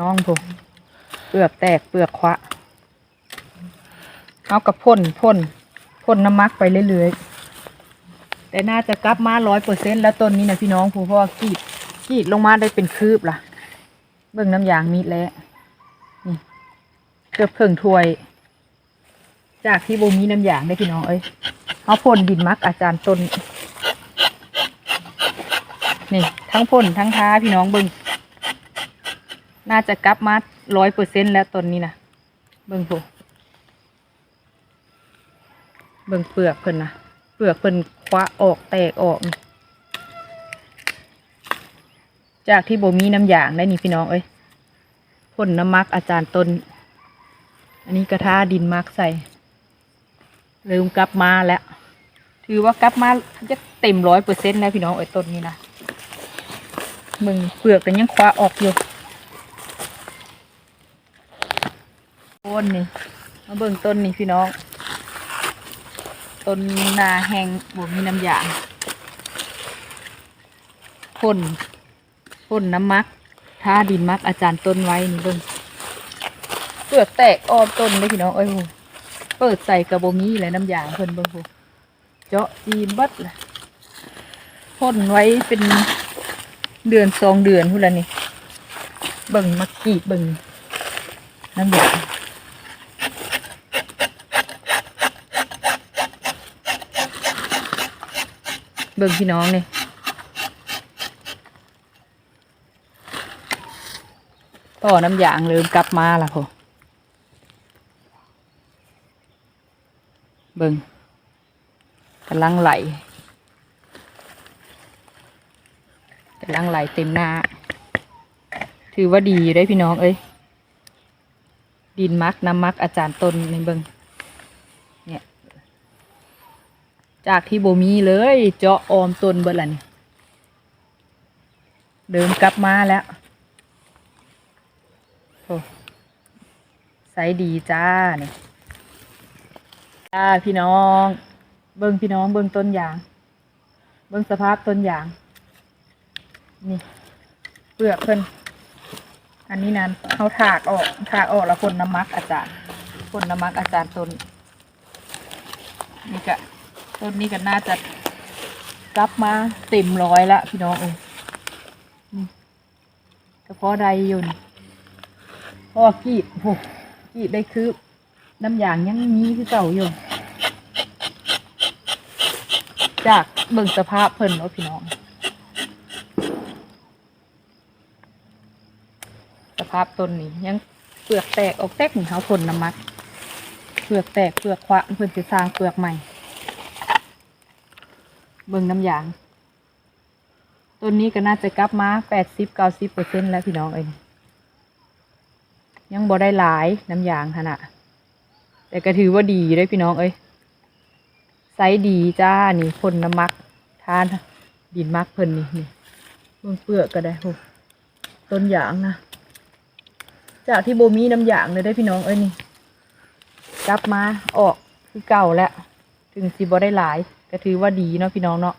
น้องผมเปลือกแตกเปลือกควะเอากับพ่นพ่นพ่นน้ำมักไปเรื่อยๆ แต่น่าจะกลับมาร้อยเปอร์เซ็นแล้วต้นนี้นะพี่น้องผมเพราะว่ากีดกีดลงมาได้เป็นคืบล่ะ เบิ่งน้ำยางมีดแล้วนี่เกือบเพิ่งถ้วย จากที่บมีน้ำยางได้พี่น้องเอ้ยเอาพ่นดินมักอาจารย์ต้นนี่ทั้งพ่นทั้งท้าพี่น้องเบิ่ง น่าจะกลับมาร้อยเปอร์เซ็นแล้วต้นนี้นะเบิ่งผูเบิ่งเปลือกเพิ่นนะเปลือกเพิ่นคว้าออกแตกออก จากที่โบมีน้ำยางได้นี่พี่น้องเอ้ยพ่นน้ำมักอาจารย์ต้น อันนี้กระทาดินมักใส่ลืมกลับมาแล้ว ถือว่ากลับมาจะเต็มร้อยเปอร์เซ็นต์แล้วพี่น้องเอ้ยต้นนี้นะมึงเปลือกแต่ยังคว้าออกอยู่ นนี่ มาเบิ่งต้นนี่พี่น้อง ต้นนาแห้งบ่มีน้ำยางพ่นพ่นน้ำมักท่าดินมักอาจารย์ต้นไว้นี่เบิ่งเปลือกแตกออมต้นเลยพี่น้องเอ้ยโหเปิดใส่กระบมีและน้ำยางเพิ่นเบิ่งโหเจาะจีบัดลยพ่นไว้เป็นเดือนสองเดือนพูดแล้วนี่เบิ่งมักกรีดเบิ่งน้ำยาง บิ่งพี่น้องนี่ต่อน้ำยางเริ่มกลับมาละพ่อเบิ่งกำลังไหลกำลังไหลเต็มหน้า ถือว่าดีอยู่ได้พี่น้องเอ้ยดินมักน้ำมักอาจารย์ต้นในเบิ่ง จากที่โบมีเลย เจาะออมต้นเบิดละนี่เดิมกลับมาแล้วโอ้ใสดีจ้าเนี่ยจ้าพี่น้อง เบิ้งพี่น้องเบิ้งต้นยาง เบิ้งสภาพต้นยาง นี่ เปลือกเพิ่นอันนี้นั้นเขาถากออกถากออกแล้วพ่นน้ำมักอาจารย์พ่นน้ำมักอาจารย์ต้นนี่กะ ต้นนี้ก็น่าจะกลับมาเต็มร้อยละพี่น้องเอ้ยนี่กระเพาะใดยู่นี่เพราะว่ากรีดโหกรีดได้คือน้ำยางยังมีคือเก่าอยู่ จากเบิ่งสภาพเพิ่นเนาะพี่น้อง สภาพต้นนี้ยังเปลือกแตกออกแตกเหมือนเขาพ่นน้ำมักเปลือกแตกเปลือกควะเพิ่นจะสร้างเปลือกใหม่ เบิ่งน้ำยางต้นนี้ก็น่าจะกลับมาแปดสิบเก้าสิบเปอร์เซ็นแล้วพี่น้องเอ้ยยังบ่ได้หลายน้ำยางขนาดแต่ก็ถือว่าดีเลยพี่น้องเอ้ยไซส์ดีจ้านี่พ่นน้ำมักทานดินมักเพิ่นนี่นี่เบิ่งเปลือกก็ได้โหต้นยางนะจากที่โบมีน้ำยางเลยได้พี่น้องเอ้ยนี่กลับมาออกคือเก่าแล้ว ถึงสิบ่ได้หลาย ก็ถือว่าดีเนาะพี่น้องเนาะ